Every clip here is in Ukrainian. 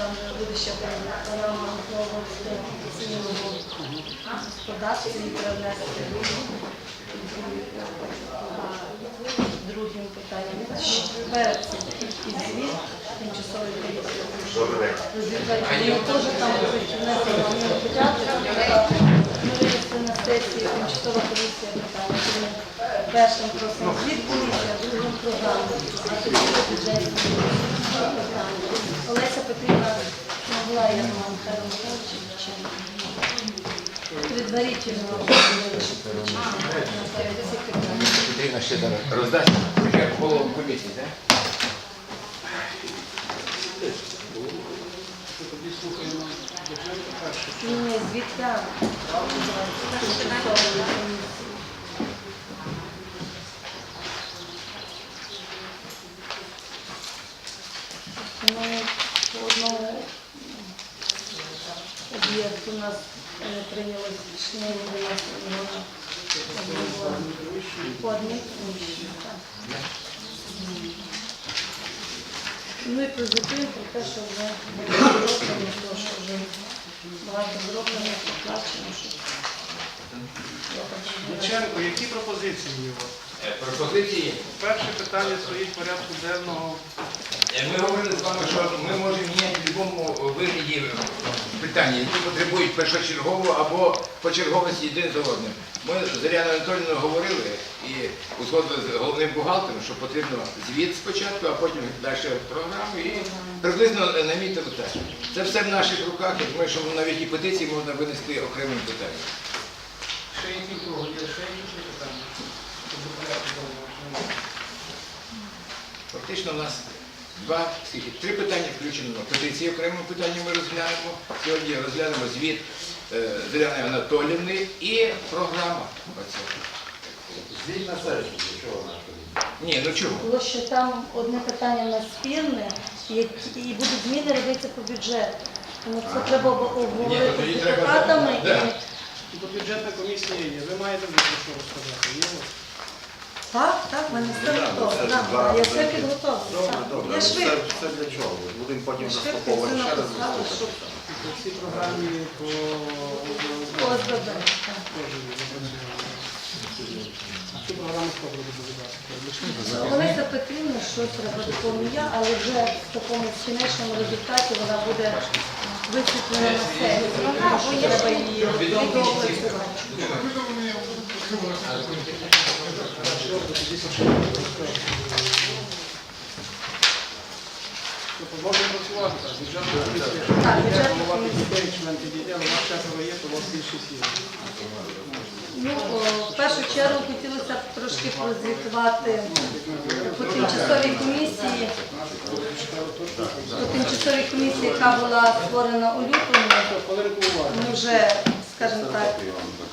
там буде ще програма нового цінного господарства треба внести другим питанням. Перед цим і звіт тимчасової комісії. Розвідувальні теж там будуть внесені сесії тимчасова комісія питання. Тому першим просимо звіт комісія, другим програму, а тоді бюджетні питання. Олеся Петрівна могла, я думаю, Михайло Михайлович, чи предварительно. Потрібно ще зараз роздасть вже голову комісії, так? Слухаємо. Ні, звідка. Ну, по одному об'єкту нас е, прийнялось рішення відносно нього. По одній так. Ну і про про те, що вже зроблено, то, що вже багато зроблено, поплачено, що. Дяченко, які пропозиції є у вас? Е, Пропозиції. Перше питання стоїть в порядку денного. Е, Ми говорили з вами, що ми можемо міняти в будь-якому вигляді е, питання, які потребують першочергово або по черговості один за одним. Ми з Заряною Анатолійовною говорили і узгодили з головним бухгалтером, що потрібно звіт спочатку, а потім далі програму і приблизно намітили так. Це все в наших руках. Я думаю, що навіть і петиції можна винести окремим питанням. Ще які є, ще які питання? Фактично у нас два, скільки, три питання включено. Петиції окремим питанням ми розглянемо. Сьогодні розглянемо звіт е, Зоряни Анатолівни і програма. Оце. Звільна сесія, для чого вона? Ні, ну чому? Було, що там одне питання в нас спірне, і будуть зміни робитися по бюджету. Тому це треба обговорити з депутатами. Да. і- Бо бюджетна комісія є. Ви маєте що розказати? Є? Так, так, в мене все готово. так, Я все підготовлю. Добре, так. добре. Я Ну, швидко. це для чого? Будемо потім Я швидко розпаковувати все ще раз написала, По цій програмі по По ОСББ, так. теж. Цю програму хто буде доповідати? Олеся Петрівна, що треба доповню я, але вже в такому кінечному результаті вона буде висвітлена на сесії. Треба її доопрацювати. Ну, в першу чергу хотілося б трошки прозвітувати по тимчасовій комісії, по тимчасовій комісії, яка була створена у лютому. Ми вже, скажімо так,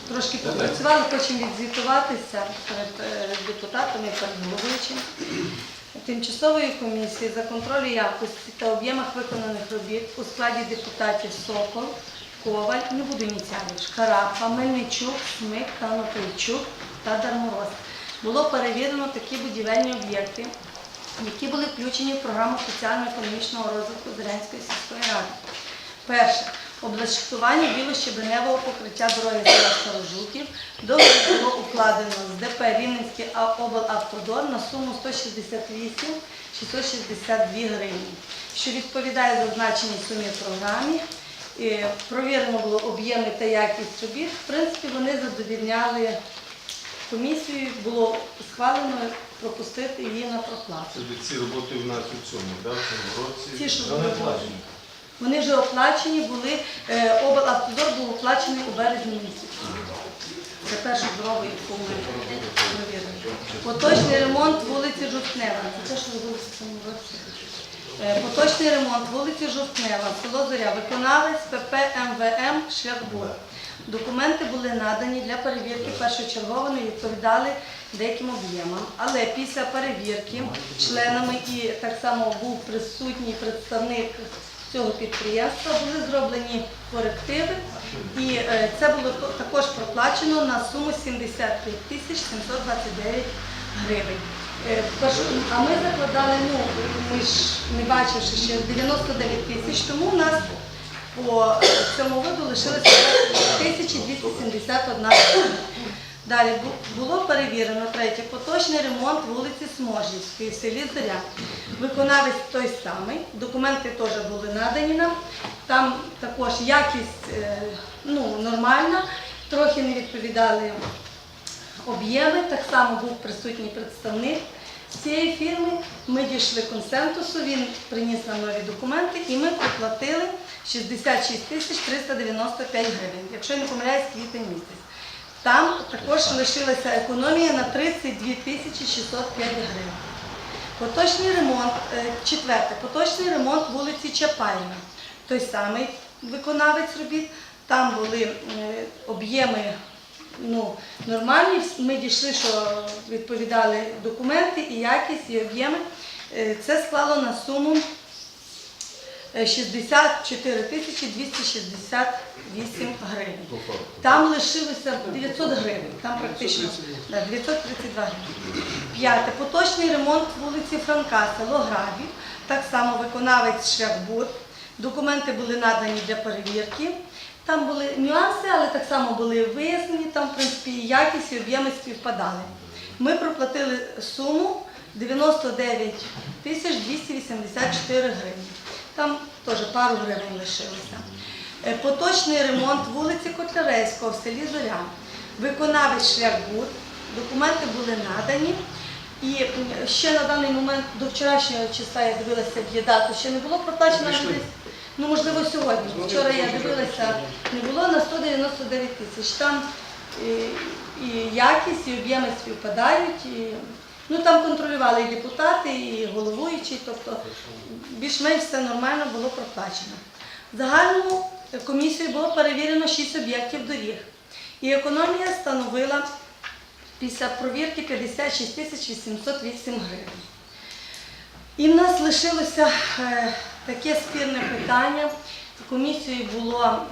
трошки попрацювали, хочемо відзвітуватися перед е, депутатами, перед головуючим. Тимчасової комісії за контроль якості та об'ємах виконаних робіт у складі депутатів Сокол, Коваль, не буду ініціалів, Шкарапа, Мельничук, Смик, Канопийчук та Дармороз. Було перевірено такі будівельні об'єкти, які були включені в програму соціально-економічного розвитку Зеленської сільської ради. Перше. Облаштування білощебеневого покриття дороги села Старожуків. Договір було укладено з ДП Рівненський облавтодор на суму 168 662 гривні, що відповідає зазначеній сумі програмі. І Провірено було об'єми та якість робіт. В принципі, вони задовільняли комісію, було схвалено пропустити її на проплату. Тобто ці роботи в нас у цьому, да, в цьому році. Ті, що Вони вже оплачені були, е, облавтодор був оплачений у березні місяці. Це першу дорогу, яку. Поточний ремонт вулиці Жовтнева. Це те, що робилося в цьому році. Поточний ремонт вулиці Жовтнева, село Зоря, виконавець ПП МВМ Шляхбуд. Документи були надані для перевірки першочергово, вони відповідали деяким об'ємам. Але після перевірки членами і так само був присутній представник цього підприємства, були зроблені корективи, і е, це було також проплачено на суму 75 тисяч 729 гривень. Е, А ми закладали, ну, ми ж не бачивши ще 99 тисяч, тому у нас по цьому виду лишилося 1271 гривня. Далі було перевірено третє поточний ремонт вулиці Сможівської в селі Зоря. Виконавець той самий, документи теж були надані нам. Там також якість е, ну, нормальна, трохи не відповідали об'єми. Так само був присутній представник цієї фірми. Ми дійшли консенсусу, він приніс нам нові документи і ми проплатили 66 тисяч 395 гривень, якщо я не помиляюсь, квітень місяць. Там також лишилася економія на 32 тисячі 605 гривень. Поточний ремонт, е, четверте, поточний ремонт вулиці Чапаєва. Той самий виконавець робіт. Там були е, об'єми ну, нормальні. Ми дійшли, що відповідали документи і якість, і об'єми. Е, Це склало на суму е, 64 тисячі 268 гривень. Там лишилося 900 гривень, там практично да, 932 гривень. П'яте. Поточний ремонт вулиці Франка, село Грабів. Так само виконавець Шляхбуд. Документи були надані для перевірки. Там були нюанси, але так само були вияснені, там, в принципі, і якість і об'єми співпадали. Ми проплатили суму 99 тисяч 284 гривні. Там теж пару гривень лишилося. Е, Поточний ремонт вулиці Котляревського в селі Зоря. Виконавець Шляхбуд. Документи були надані. І ще на даний момент до вчорашнього числа я дивилася в ЄДАТу, ще не було проплачено десь. Ну, можливо, сьогодні. Вчора я дивилася, не було на 199 тисяч. Там і, і якість, і об'єми співпадають. І, ну, там контролювали і депутати, і головуючі, тобто більш-менш все нормально було проплачено. В загальному комісією було перевірено 6 об'єктів доріг. І економія становила після провірки 56 тисяч 808 гривень. І в нас лишилося е, таке спірне питання. Комісією було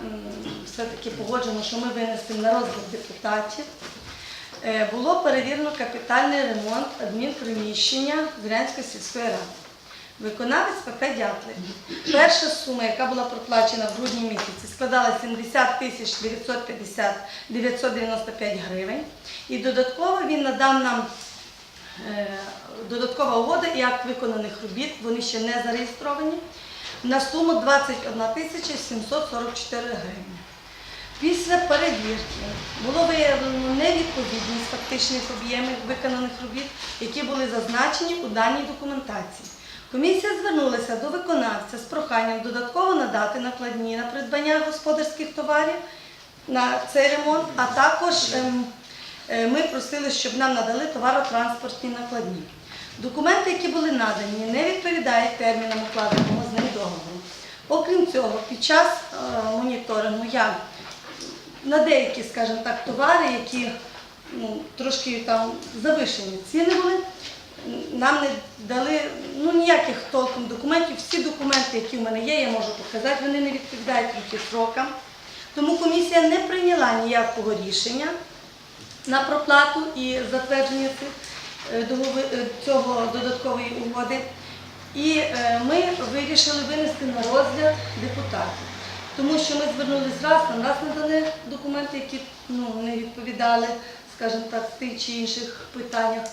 все-таки погоджено, що ми винесемо на розгляд депутатів. Е, Було перевірено капітальний ремонт адмінприміщення Зрянської сільської ради. Виконавець ПП Дятлик. Перша сума, яка була проплачена в грудні місяці, складала 70 тисяч 950 995 гривень. І додатково він надав нам е, додаткова угода і акт виконаних робіт, вони ще не зареєстровані, на суму 21 тисяча 744 гривні. Після перевірки було виявлено невідповідність фактичних об'ємів виконаних робіт, які були зазначені у даній документації. Комісія звернулася до виконавця з проханням додатково надати накладні на придбання господарських товарів на цей ремонт, а також ем, е, ми просили, щоб нам надали товаротранспортні накладні. Документи, які були надані, не відповідають термінам укладеного з ним договору. Окрім цього, під час е, моніторингу я на деякі, скажімо так, товари, які ну, трошки там завишені ціни були, нам не дали ну, ніяких толком документів. Всі документи, які в мене є, я можу показати, вони не відповідають трохи срокам. Тому комісія не прийняла ніякого рішення на проплату і затвердження е, е, цього додаткової угоди. І е, ми вирішили винести на розгляд депутатів. Тому що ми звернулись раз, нам раз надали документи, які ну, не відповідали, скажімо так, в тих чи інших питаннях.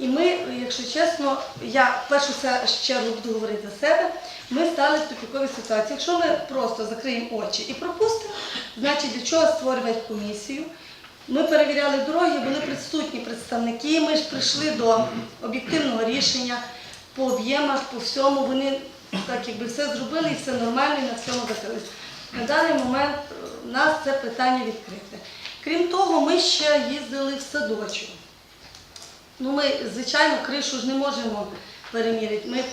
І ми, якщо чесно, я в першу чергу буду говорити за себе, ми стали в тупіковій ситуації. Якщо ми просто закриємо очі і пропустимо, значить для чого створювати комісію? Ми перевіряли дороги, були присутні представники, ми ж прийшли до об'єктивного рішення по об'ємах, по всьому. Вони так якби все зробили і все нормально, і на всьому закрились. На даний момент е, у нас це питання відкрите. Крім того, ми ще їздили в садочок. Ну, ми, звичайно, кришу ж не можемо переміряти. Ми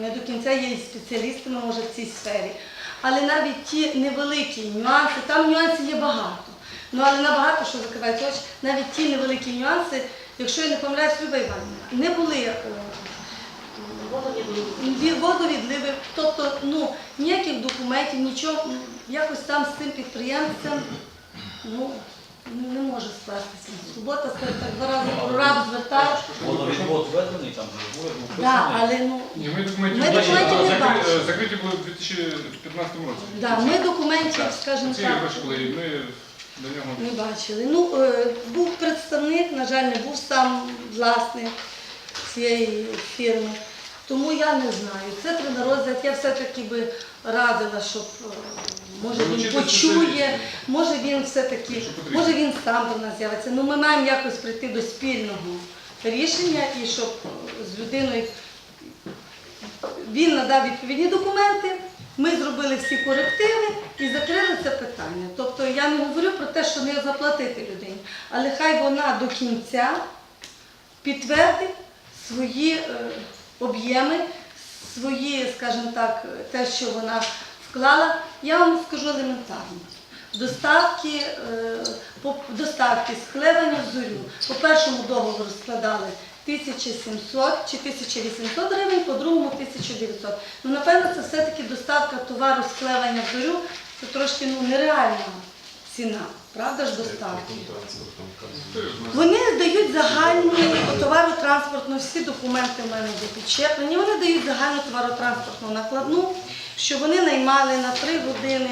не до кінця є спеціалістами, може, в цій сфері. Але навіть ті невеликі нюанси, там нюансів є багато. Ну, але набагато що закривається очі, навіть ті невеликі нюанси, якщо я не помиляюсь, Люба Іванівна, не були е, ві- водовідливи, тобто ну, ніяких документів, нічого, якось там з цим підприємцем, ну, ну, не може скластися. Субота, скажімо так, два рази прораб звертав. Водовідвод введений там же уряд Да, але ну, Ні, ми документів Ми бачили, документів не закри- бачили. е, закриті були в 2015 році. да, ми документів, скажімо Ці так, гроші були, і ми до нього не бачили. Ну, е, був представник, на жаль, не був сам власник цієї фірми. Тому я не знаю. Це розгляд. Я все-таки би радила, щоб е, може він почує, може він все-таки, може він сам до нас з'явиться. Ну ми маємо якось прийти до спільного рішення і щоб е, з людиною він надав відповідні документи. Ми зробили всі корективи і закрили це питання. Тобто я не говорю про те, що не заплатити людині, але хай вона до кінця підтвердить свої е, об'єми, свої, скажімо так, те, що вона вклала. Я вам скажу елементарно. Доставки, е, доставки склевання в зорю. По першому договору складали 1700 чи 1800 гривень, по другому 1900. Ну, напевно, це все-таки доставка товару склевання в зорю, це трошки ну, нереальна ціна, правда ж доставки? Вони дають загальну товаротранспортну, всі документи в мене підчеплені, вони дають загальну товаротранспортну накладну, що вони наймали на 3 години,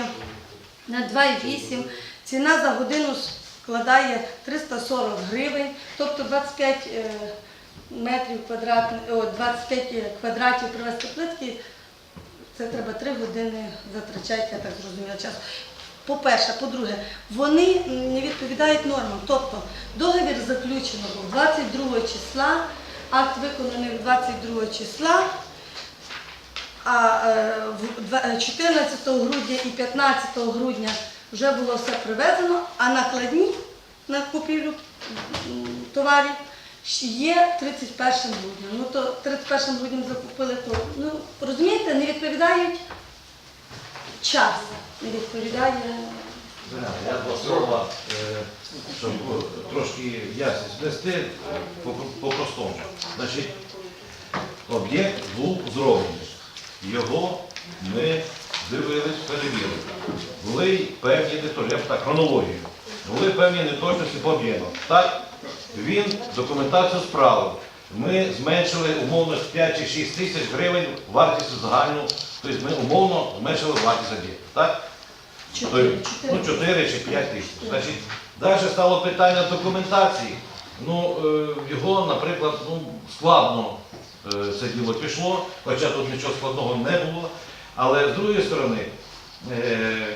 на 2,8. Ціна за годину складає 340 гривень, тобто 25 е, метрів квадратних, о, 25 квадратів привезти плитки, це треба 3 години затрачати, я так зрозуміла, час. По-перше, по-друге, вони не відповідають нормам. Тобто договір заключено був 22 числа, акт виконаний 22 числа, а е, в два- е, 14 грудня і 15 грудня вже було все привезено, а накладні на купівлю товарів є 31 грудня. Ну то 31 грудням закупили то. Ну розумієте, не відповідають час, не відповідає. Я два слова, е, щоб е, трошки ясність внести е, по- по-простому. Значить, об'єкт був зроблений. Його ми дивились, перевірили. Були певні неточності, так, хронологію. Були певні неточності по об'ємах. Так, він документацію справив. Ми зменшили умовно 5 чи 6 тисяч гривень вартість загальну, тобто ми умовно зменшили вартість об'єкту. Так? Чотири. Тобто, Ну, 4 чи 5 тисяч. Значить, далі стало питання документації. Ну, е, його, наприклад, ну, складно е, це діло пішло, хоча тут нічого складного не було. Але з другої сторони, е,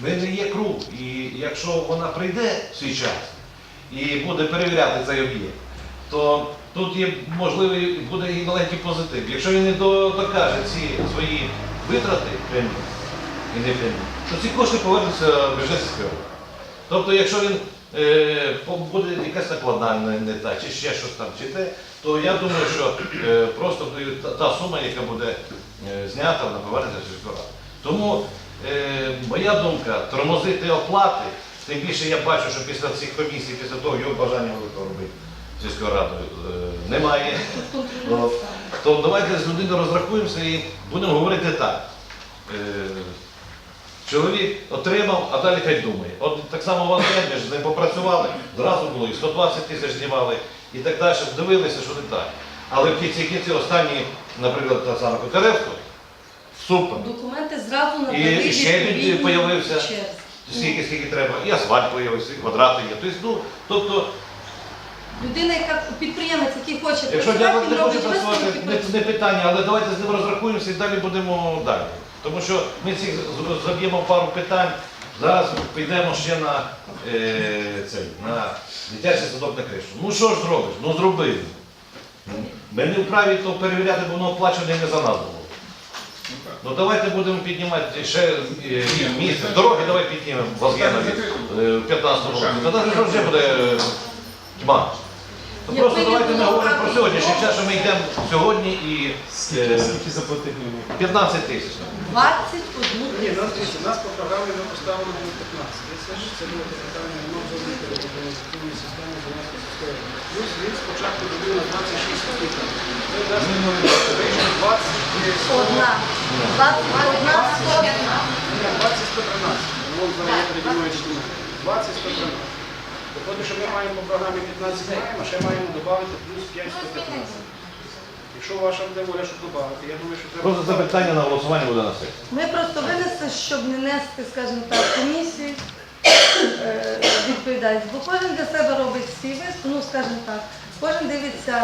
ми не є круг. І якщо вона прийде в свій час і буде перевіряти цей об'єкт, то тут є можливий буде і маленький позитив. Якщо він не докаже ці свої витрати і не прямі, то ці кошти повернуться в бюджет сільської. Тобто, якщо він е, буде якась накладна не, та, чи ще щось там, чи те, то я думаю, що е, просто та, та сума, яка буде е, знята, вона повернеться в сільську. Тому е, моя думка, тормозити оплати, тим більше я бачу, що після цих комісій, після того його бажання великого робити сільською радою е, немає. То давайте з людиною розрахуємося і будемо говорити так. Е, Чоловік отримав, а далі хай думає. От так само вас ми ж з ним попрацювали, зразу було і 120 тисяч знімали, і так далі, дивилися, що не так. Але в кінці кінці останні, наприклад, та сама Котеревська, супер. Документи зразу надали І ще він черзі. Скільки, скільки треба, і асфальт появився, і квадрати є. Тобто, ну, тобто Людина, яка підприємець, який хоче Якщо працювати, дядько він не хоче робить працювати, висновки. не, не питання, але давайте з ним розрахуємося і далі будемо далі. Тому що ми всіх з- заб'ємо пару питань. Зараз підемо ще на, е, цей, на дитячий садок на кришу. Ну що ж зробиш? Ну зробив. Ми не вправі то перевіряти, бо воно оплачене не за нас було. Ну давайте будемо піднімати ще е, місце. Дороги давай піднімемо в Азгенові е, в 15 році. Тоді вже вже буде е, тьма. То Просто давайте ми не говоримо про сьогоднішній час, що ми йдемо сьогодні і е, Скільки заплатити мені? 15 тисяч. 21 Ні, нас дивіться, нас по програмі ми поставили до 15. Це ж це було питання ремонт зробити в організаційній системі Донецької сільської. Плюс він спочатку добив на 26 копійок. Ми дасть вийшло 20 Одна. 21 115. 20 113. Ремонт зараз є передівної 20 113. Виходить, що ми маємо по програмі 15 маємо, а ще маємо додати плюс 5 115. Якщо ваша буде воля, щоб додати, я думаю, що треба... Просто це питання на голосування буде на сесії. Ми просто винесли, щоб не нести, скажімо так, комісії е, відповідальність. Бо кожен для себе робить свій виступ, ну скажімо так, кожен дивиться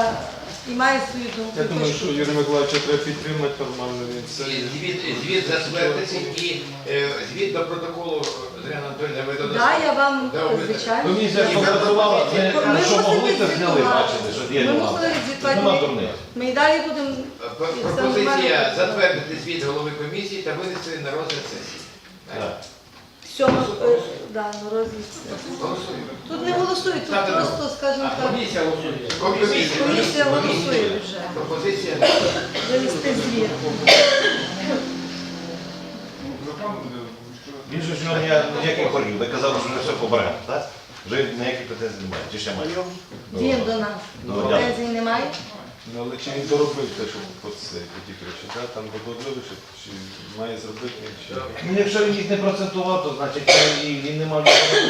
і має свою думку. Я думаю, що Юрія Миколаївича треба підтримати нормально. Він це І звіт, звіт затвердити і е, звіт до протоколу Зоряна Анатольовна ви додасте. Да, я вам Да, ви- звичайно. Комісія ж попрацювала, Ми ми що мусимо могли, це зняли, відзвітувати. бачили, що є Ми нюанси. мусили відзвітувати. Нема. Ми і далі будемо П- Пропозиція затвердити звіт голови комісії та винести на розгляд сесії. Так. сьомо е, да, на розвідці. Голосуємо. Тут не голосують, тут Ставте на просто, скажімо А, так, комісія голосує. Комісія, комісія голосує вже. Пропозиція. Завести звіт. Закон буде, Він же ж його ніяких боргів, ви казали, що вже все поберемо, так? Вже ніяких претензій немає. Чи ще має? Він до нас. Претензій немає. Ну, але чи він доробив те, що по це, по ті речі, да? там водоодливи, чи, чи має зробити, чи... Ну, Якщо він їх не процентував, то значить він, і він не мав нічого.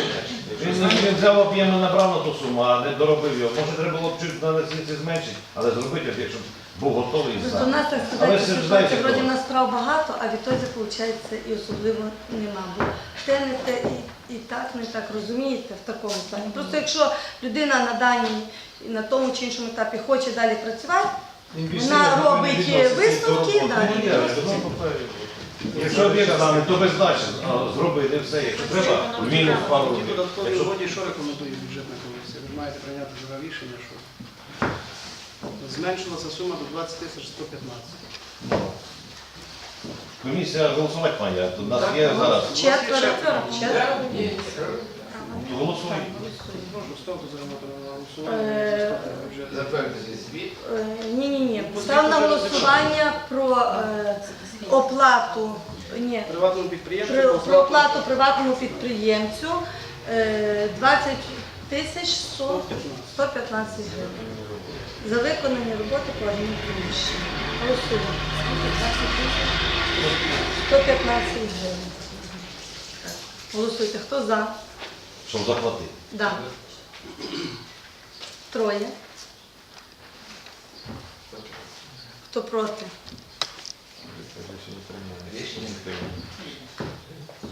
Він, він взяв об'ємно набрав на ту суму, а не доробив його. Може треба було б чуть на лисиці зменшити, але зробити, от якщо б був готовий і Просто у нас так сказати, ж знаєте, вроді в нас справ багато, а відтоді, виходить, і особливо нема. Бо те не те і, і так, не так, розумієте, в такому плані. Просто якщо людина на даній, на тому чи іншому етапі хоче далі працювати, вона робить висновки, і просто- Якщо об'єкт стане, то без дачі а, зробити все. Якщо треба, в мінус пару років. Якщо угоді, що рекомендує бюджетна комісія? Ви маєте прийняти зараз рішення, що зменшилася сума до 20 тисяч 115. комісія голосувати має, то нас є зараз. четверо, четверо. То голосуй. Ставити за на Е, голосування. Затвердити звіт. Ні, ні, ні. Став на голосування про е, оплату. Ні, Приватному Про, підприємству про оплату приватному підприємцю е, 20 тисяч 100 115 гривень. За виконані роботи по приміщенню. Голосуємо. Скільки? 20 тисяч 115 гривень. Голосуйте. Хто за? Щоб заплатити. Да. Троє. Хто проти? Рішення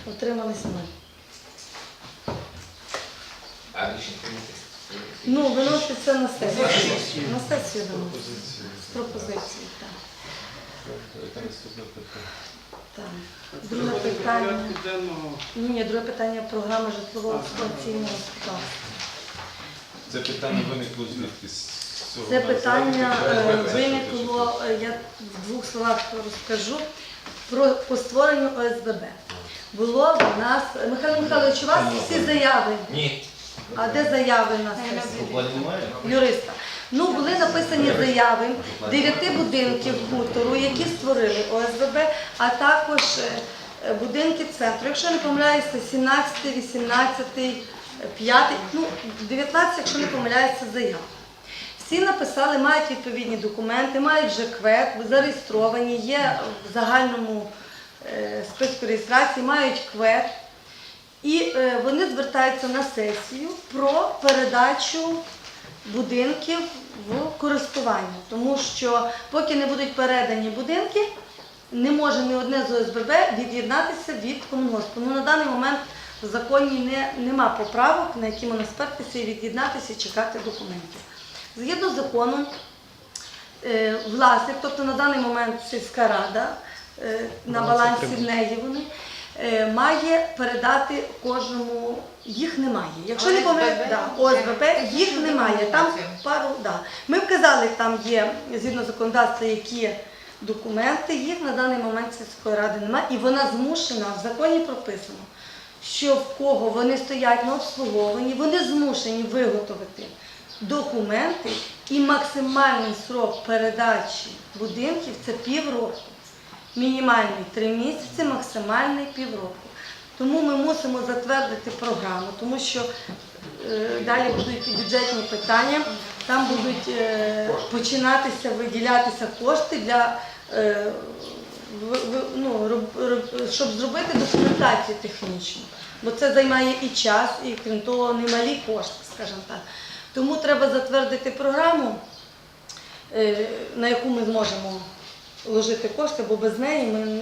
Утримались ми. А рішення прийняти. Ну, виноситься на сесію. На сесію виноситься. З пропозицією, так. так. Друге питання. Порядку денного Ні, ні, друге питання програми житлового експлуатаційного господарства. Це питання виникло звідки? З цього Це питання е, виникло, е, я в двох словах розкажу, про по створенню ОСББ. Було в нас, Михайло Михайлович, у вас всі заяви. Ні. А де заяви на немає? юриста. Ну, були написані заяви дев'яти будинків хутору, які створили ОСББ, а також е, будинки центру. Якщо не помиляюся, 17, 18, 5, ну, 19, якщо не помиляюся, заяв. Всі написали, мають відповідні документи, мають вже квет, зареєстровані, є в загальному е, списку реєстрації, мають квет. І е, вони звертаються на сесію про передачу будинків в користування, тому що поки не будуть передані будинки, не може ні одне з ОСББ від'єднатися від комунгоспу. Ну, на даний момент в законі не, нема поправок, на які можна спертися і від'єднатися і чекати документів. Згідно з законом, е, власник, тобто на даний момент сільська рада, е, на балансі в неї вони, має передати кожному, їх немає. Якщо не помиляюсь, да, ОСББ, їх немає. Там пару, да. Ми вказали, там є згідно законодавства, які документи, їх на даний момент сільської ради немає, і вона змушена, в законі прописано, що в кого вони стоять на обслуговуванні, вони змушені виготовити документи і максимальний срок передачі будинків це півроку. Мінімальний три місяці, максимальний півроку. Тому ми мусимо затвердити програму, тому що е, далі будуть і бюджетні питання, там будуть е, починатися виділятися кошти для е, в- в- ну, роб- роб- щоб зробити документацію технічну. бо це займає і час, і крім того, немалі кошти, скажімо так. Тому треба затвердити програму, е, на яку ми зможемо вложити кошти, бо без неї ми